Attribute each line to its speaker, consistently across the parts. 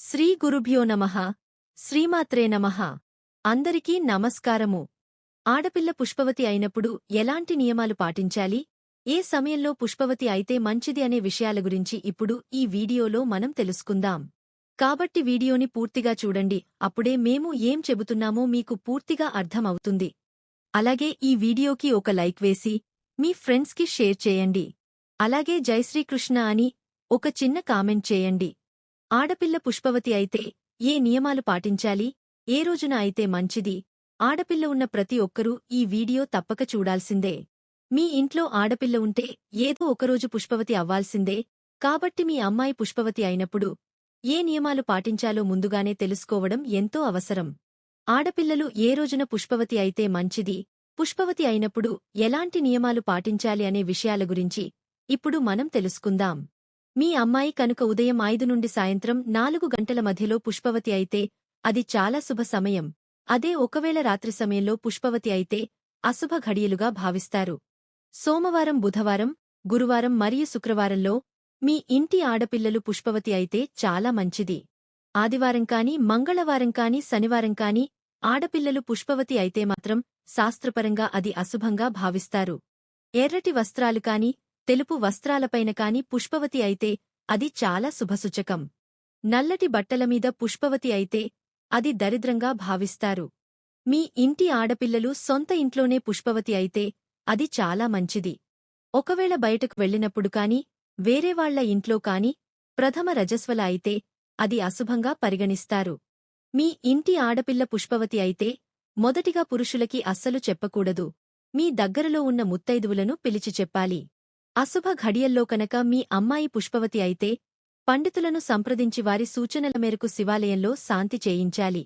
Speaker 1: శ్రీ గురుభ్యో నమః. శ్రీమాత్రే నమ. అందరికీ నమస్కారము. ఆడపిల్ల పుష్పవతి అయినప్పుడు ఎలాంటి నియమాలు పాటించాలి? ఏ సమయంలో పుష్పవతి అయితే మంచిది అనే విషయాల గురించి ఇప్పుడు ఈ వీడియోలో మనం తెలుసుకుందాం. కాబట్టి వీడియోని పూర్తిగా చూడండి. అప్పుడే మేము ఏం చెబుతున్నామో మీకు పూర్తిగా అర్థం అవుతుంది అలాగే ఈ వీడియోకి ఒక లైక్ వేసి మీ ఫ్రెండ్స్కి షేర్ చేయండి. అలాగే జై శ్రీకృష్ణ అని ఒక చిన్న కామెంట్ చేయండి. ఆడపిల్ల పుష్పవతి అయితే ఏ నియమాలు పాటించాలి? ఏ రోజున అయితే మంచిది? ఆడపిల్ల ఉన్న ప్రతి ఒక్కరూ ఈ వీడియో తప్పక చూడాల్సిందే. మీ ఇంట్లో ఆడపిల్ల ఉంటే ఏదో ఒకరోజు పుష్పవతి అవ్వాల్సిందే. కాబట్టి మీ అమ్మాయి పుష్పవతి అయినప్పుడు ఏ నియమాలు పాటించాలో ముందుగానే తెలుసుకోవడం ఎంతో అవసరం. ఆడపిల్లలు ఏ రోజున పుష్పవతి అయితే మంచిది? పుష్పవతి అయినప్పుడు ఎలాంటి నియమాలు పాటించాలి అనే విషయాల గురించి ఇప్పుడు మనం తెలుసుకుందాం. మీ అమ్మాయి కనుక ఉదయం ఐదు నుండి సాయంత్రం నాలుగు గంటల మధ్యలో పుష్పవతి అయితే అది చాలా శుభ సమయం. అదే ఒకవేళ రాత్రి సమయంలో పుష్పవతి అయితే అశుభ ఘడియలుగా భావిస్తారు. సోమవారం బుధవారం గురువారం మరియు శుక్రవారంలో మీ ఇంటి ఆడపిల్లలు పుష్పవతి అయితే చాలా మంచిది. ఆదివారం కాని మంగళవారం కాని శనివారం కాని ఆడపిల్లలు పుష్పవతి అయితే మాత్రం శాస్త్రపరంగా అది అశుభంగా భావిస్తారు. ఎర్రటి వస్త్రాలు కాని తెలుపు వస్త్రాలపైన కాని పుష్పవతి అయితే అది చాలా శుభసూచకం. నల్లటి బట్టలమీద పుష్పవతి అయితే అది దరిద్రంగా భావిస్తారు. మీ ఇంటి ఆడపిల్లలు సొంత ఇంట్లోనే పుష్పవతి అయితే అది చాలా మంచిది. ఒకవేళ బయటకు వెళ్ళినప్పుడు కాని వేరేవాళ్ళ ఇంట్లో కాని ప్రథమ రజస్వల అయితే అది అశుభంగా పరిగణిస్తారు. మీ ఇంటి ఆడపిల్ల పుష్పవతి అయితే మొదటిగా పురుషులకి అస్సలు చెప్పకూడదు. మీ దగ్గరలో ఉన్న ముత్తైదువులను పిలిచి చెప్పాలి. అశుభ ఘడియల్లో కనుక మీ అమ్మాయి పుష్పవతి అయితే పండితులను సంప్రదించి వారి సూచనల మేరకు శివాలయంలో శాంతి చేయించాలి.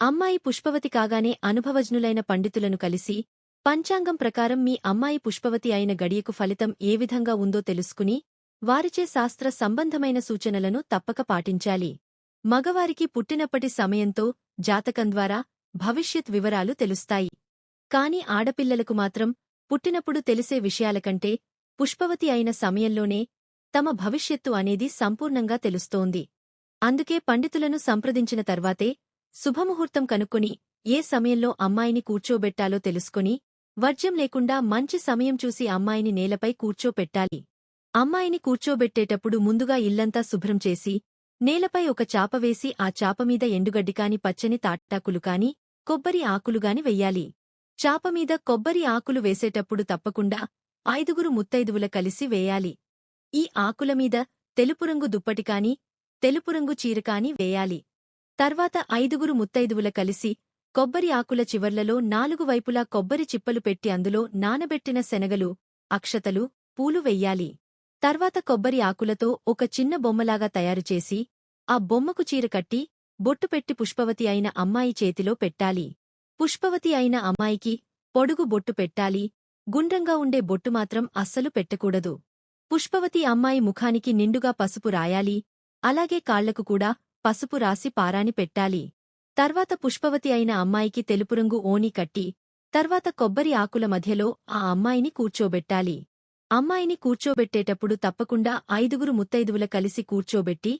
Speaker 1: అమ్మాయి పుష్పవతి కాగానే అనుభవజ్ఞులైన పండితులను కలిసి పంచాంగం ప్రకారం మీ అమ్మాయి పుష్పవతి అయిన గడియకు ఫలితం ఏ విధంగా ఉందో తెలుసుకుని వారిచే శాస్త్ర సంబంధమైన సూచనలను తప్పక పాటించాలి. మగవారికి పుట్టినప్పటి సమయంతో జాతకం ద్వారా భవిష్యత్ వివరాలు తెలుస్తాయి. కాని ఆడపిల్లలకు మాత్రం పుట్టినప్పుడు తెలిసే విషయాలకంటే పుష్పవతి అయిన సమయంలోనే తమ భవిష్యత్తు అనేది సంపూర్ణంగా తెలుస్తోంది. అందుకే పండితులను సంప్రదించిన తర్వాతే శుభముహూర్తం కనుక్కొని ఏ సమయంలో అమ్మాయిని కూర్చోబెట్టాలో తెలుసుకుని వర్జ్యం లేకుండా మంచి సమయం చూసి అమ్మాయిని నేలపై కూర్చోపెట్టాలి. అమ్మాయిని కూర్చోబెట్టేటప్పుడు ముందుగా ఇల్లంతా శుభ్రం చేసి నేలపై ఒక చాప వేసి ఆ చాపమీద ఎండుగడ్డికాని పచ్చని తాటాకులు కాని కొబ్బరి ఆకులుగాని వెయ్యాలి. చాపమీద కొబ్బరి ఆకులు వేసేటప్పుడు తప్పకుండా ఐదుగురు ముత్తైదువుల కలిసి వేయాలి. ఈ ఆకులమీద తెలుపురంగు దుప్పటికాని తెలుపురంగు చీరకాని వేయాలి. తర్వాత ఐదుగురు ముత్తైదువుల కలిసి కొబ్బరి ఆకుల చివర్లలో నాలుగు వైపులా కొబ్బరి చిప్పలు పెట్టి అందులో నానబెట్టిన శనగలు అక్షతలు పూలు వెయ్యాలి. తర్వాత కొబ్బరి ఆకులతో ఒక చిన్న బొమ్మలాగా తయారుచేసి ఆ బొమ్మకు చీర కట్టి బొట్టు పెట్టి పుష్పవతి అయిన అమ్మాయి చేతిలో పెట్టాలి. పుష్పవతి అయిన అమ్మాయికి పొడుగు బొట్టు పెట్టాలి. గుండ్రంగా ఉండే బొట్టు మాత్రం అస్సలు పెట్టకూడదు. పుష్పవతి అమ్మాయి ముఖానికి నిండుగా పసుపు రాయాలి అలాగే కాళ్ళకు కూడా పసుపు రాసి పారాని పెట్టాలి. తర్వాత పుష్పవతి అయిన అమ్మాయికి తెలుపురంగు ఓణి కట్టి తర్వాత కొబ్బరి ఆకుల మధ్యలో ఆ అమ్మాయిని కూర్చోబెట్టాలి. అమ్మాయిని కూర్చోబెట్టేటప్పుడు తప్పకుండా ఐదుగురు ముత్తైదువుల కలిసి కూర్చోబెట్టి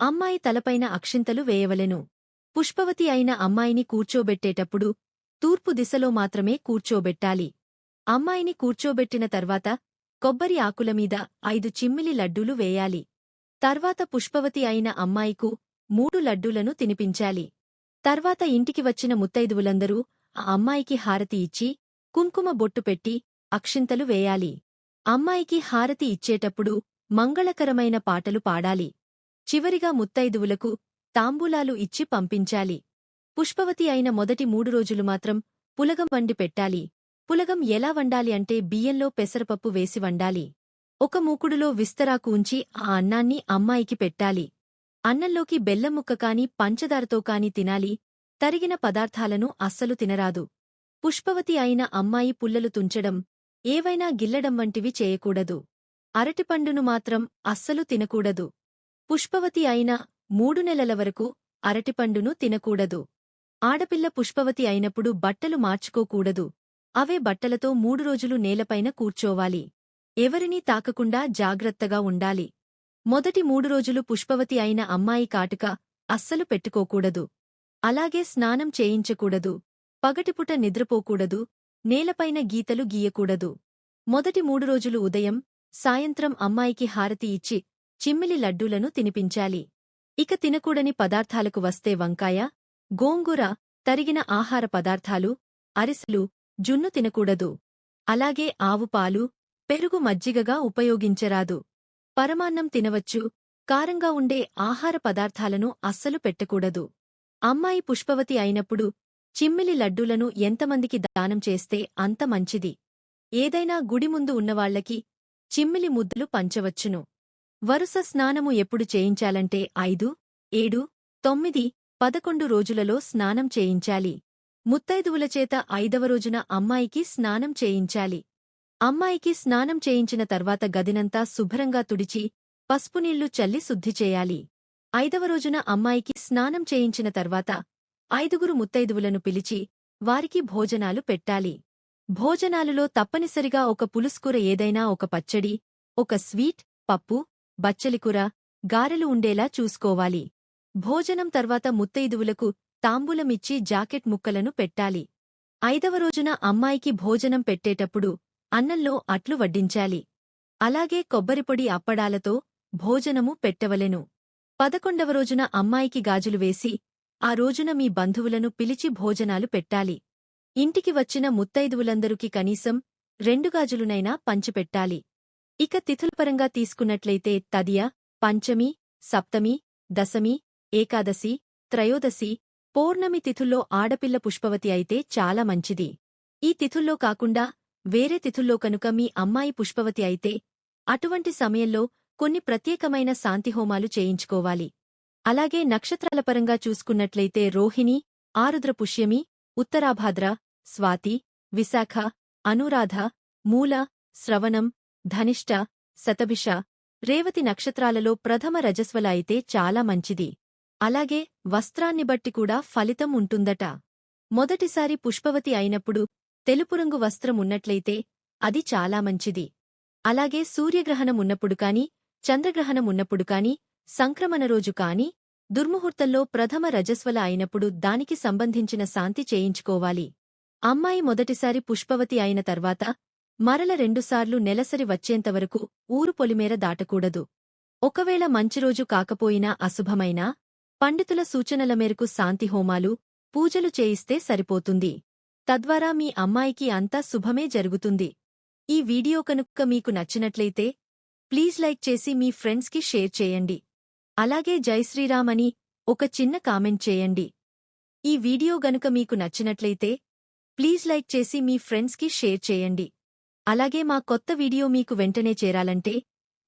Speaker 1: అమ్మాయి తలపైన అక్షింతలు వేయవలెను. పుష్పవతి అయిన అమ్మాయిని కూర్చోబెట్టేటప్పుడు తూర్పు దిశలో మాత్రమే కూర్చోబెట్టాలి. అమ్మాయిని కూర్చోబెట్టిన తర్వాత కొబ్బరి ఆకులమీద ఐదు చిమ్మిలి లడ్డూలు వేయాలి. తర్వాత పుష్పవతి అయిన అమ్మాయికు మూడు లడ్డూలను తినిపించాలి. తర్వాత ఇంటికి వచ్చిన ముత్తైదువులందరూ ఆ అమ్మాయికి హారతి ఇచ్చి కుంకుమ బొట్టు పెట్టి అక్షింతలు వేయాలి. అమ్మాయికి హారతి ఇచ్చేటప్పుడు మంగళకరమైన పాటలు పాడాలి. చివరిగా ముత్తైదువులకు తాంబూలాలు ఇచ్చి పంపించాలి. పుష్పవతి అయిన మొదటి మూడు రోజులు మాత్రం పులగం వండి పెట్టాలి. పులగం ఎలా వండాలి అంటే బియ్యంలో పెసరపప్పు వేసి వండాలి. ఒక మూకుడులో విస్తరాకు ఉంచి ఆ అన్నాన్ని అమ్మాయికి పెట్టాలి. అన్నంలోకి బెల్లం ముక్క కాని పంచదారతో కాని తినాలి. తరిగిన పదార్థాలను అస్సలు తినరాదు. పుష్పవతి అయిన అమ్మాయి పుల్లలు తుంచడం ఏవైనా గిల్లడం వంటివి చేయకూడదు. అరటిపండును మాత్రం అస్సలు తినకూడదు. పుష్పవతి అయిన మూడు నెలల వరకు అరటిపండును తినకూడదు. ఆడపిల్ల పుష్పవతి అయినప్పుడు బట్టలు మార్చుకోకూడదు. అవే బట్టలతో మూడు రోజులు నేలపైన కూర్చోవాలి. ఎవరినీ తాకకుండా జాగ్రత్తగా ఉండాలి. మొదటి మూడు రోజులు పుష్పవతి అయిన అమ్మాయి కాటుక అస్సలు పెట్టుకోకూడదు. అలాగే స్నానం చేయించకూడదు. పగటిపుట నిద్రపోకూడదు. నేలపైన గీతలు గీయకూడదు. మొదటి మూడు రోజులు ఉదయం సాయంత్రం అమ్మాయికి హారతి ఇచ్చి చిమ్మిలి లడ్డూలను తినిపించాలి. ఇక తినకూడని పదార్థాలకు వస్తే వంకాయ గోంగూర తరిగిన ఆహార పదార్థాలు అరిసెలు జున్ను తినకూడదు. అలాగే ఆవు పాలు పెరుగు మజ్జిగగా ఉపయోగించరాదు. పరమాన్నం తినవచ్చు. కారంగా ఉండే ఆహార పదార్థాలను అస్సలు పెట్టకూడదు. అమ్మాయి పుష్పవతి అయినప్పుడు చిమ్మిలి లడ్డూలను ఎంతమందికి దానం చేస్తే అంత మంచిది. ఏదైనా గుడి ముందు ఉన్నవాళ్ళకి చిమ్మిలి ముద్దలు పంచవచ్చును. వరుస స్నానము ఎప్పుడు చేయించాలంటే ఐదు ఏడు తొమ్మిది పదకొండు రోజులలో స్నానం చేయించాలి. ముత్తైదువుల చేత ఐదవ రోజున అమ్మాయికి స్నానం చేయించాలి. అమ్మాయికి స్నానం చేయించిన తర్వాత గదినంతా శుభ్రంగా తుడిచి పసుపునీళ్ళు చల్లి శుద్ధి చేయాలి. ఐదవ రోజున అమ్మాయికి స్నానం చేయించిన తర్వాత ఐదుగురు ముత్తైదువులను పిలిచి వారికి భోజనాలు పెట్టాలి. భోజనాలులో తప్పనిసరిగా ఒక పులుసుకూర ఏదైనా ఒక పచ్చడి ఒక స్వీట్ పప్పు బచ్చలికూర గారెలు ఉండేలా చూసుకోవాలి. భోజనం తర్వాత ముత్తైదువులకు తాంబూలమిచ్చి జాకెట్ ముక్కలను పెట్టాలి. ఐదవ రోజున అమ్మాయికి భోజనం పెట్టేటప్పుడు అన్నంలో అట్లు వడ్డించాలి. అలాగే కొబ్బరిపొడి అప్పడాలతో భోజనము పెట్టవలెను. పదకొండవ రోజున అమ్మాయికి గాజులు వేసి ఆ రోజున మీ బంధువులను పిలిచి భోజనాలు పెట్టాలి. ఇంటికి వచ్చిన ముత్తైదువులందరికీ కనీసం రెండు గాజులునైనా పంచిపెట్టాలి. ఇక తిథులపరంగా తీసుకున్నట్లయితే తదియ పంచమి సప్తమి దశమి ఏకాదశి త్రయోదశి పౌర్ణమి తిథుల్లో ఆడపిల్ల పుష్పవతి అయితే చాలా మంచిది. ఈ తిథుల్లో కాకుండా వేరే తిథుల్లో కనుక మీ అమ్మాయి పుష్పవతి అయితే అటువంటి సమయంలో కొన్ని ప్రత్యేకమైన శాంతిహోమాలు చేయించుకోవాలి. అలాగే నక్షత్రాల పరంగా చూసుకున్నట్లయితే రోహిణి ఆరుద్ర పుష్యమి ఉత్తరాభాద్ర స్వాతి విశాఖ అనురాధ మూల శ్రవణం ధనిష్ట శతభిష రేవతి నక్షత్రాలలో ప్రథమ రజస్వల అయితే చాలా మంచిది. అలాగే వస్త్రాన్ని బట్టి కూడా ఫలితం ఉంటుందట. మొదటిసారి పుష్పవతి అయినప్పుడు తెలుపురంగు వస్త్రం ఉన్నట్లయితే అది చాలా మంచిది. అలాగే సూర్యగ్రహణం ఉన్నప్పుడు కాని చంద్రగ్రహణం ఉన్నప్పుడు కాని సంక్రమణ రోజు కాని దుర్ముహూర్తంలో ప్రథమ రజస్వల అయినప్పుడు దానికి సంబంధించిన శాంతి చేయించుకోవాలి. అమ్మాయి మొదటిసారి పుష్పవతి అయిన తర్వాత మరల రెండుసార్లు నెలసరి వచ్చేంతవరకు ఊరు పొలిమేర దాటకూడదు. ఒకవేళ మంచిరోజు కాకపోయినా అశుభమైనా పండితుల సూచనల మేరకు శాంతి హోమాలు పూజలు చేయిస్తే సరిపోతుంది. తద్వారా మీ అమ్మాయికి అంతా శుభమే జరుగుతుంది. ఈ వీడియో కనుక్క మీకు నచ్చినట్లయితే ప్లీజ్ లైక్ చేసి మీ ఫ్రెండ్స్కి షేర్ చేయండి. అలాగే జై శ్రీరామ్ అని ఒక చిన్న కామెంట్ చేయండి. ఈ వీడియో గనుక మీకు నచ్చినట్లయితే ప్లీజ్ లైక్ చేసి మీ ఫ్రెండ్స్కి షేర్ చేయండి. అలాగే మా కొత్త వీడియో మీకు వెంటనే చేరాలంటే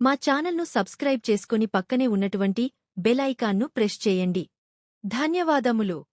Speaker 1: మా ఛానల్ను సబ్స్క్రైబ్ చేసుకుని పక్కనే ఉన్నటువంటి బెల్ ఐకాన్ను ప్రెస్ చేయండి. ధన్యవాదములు.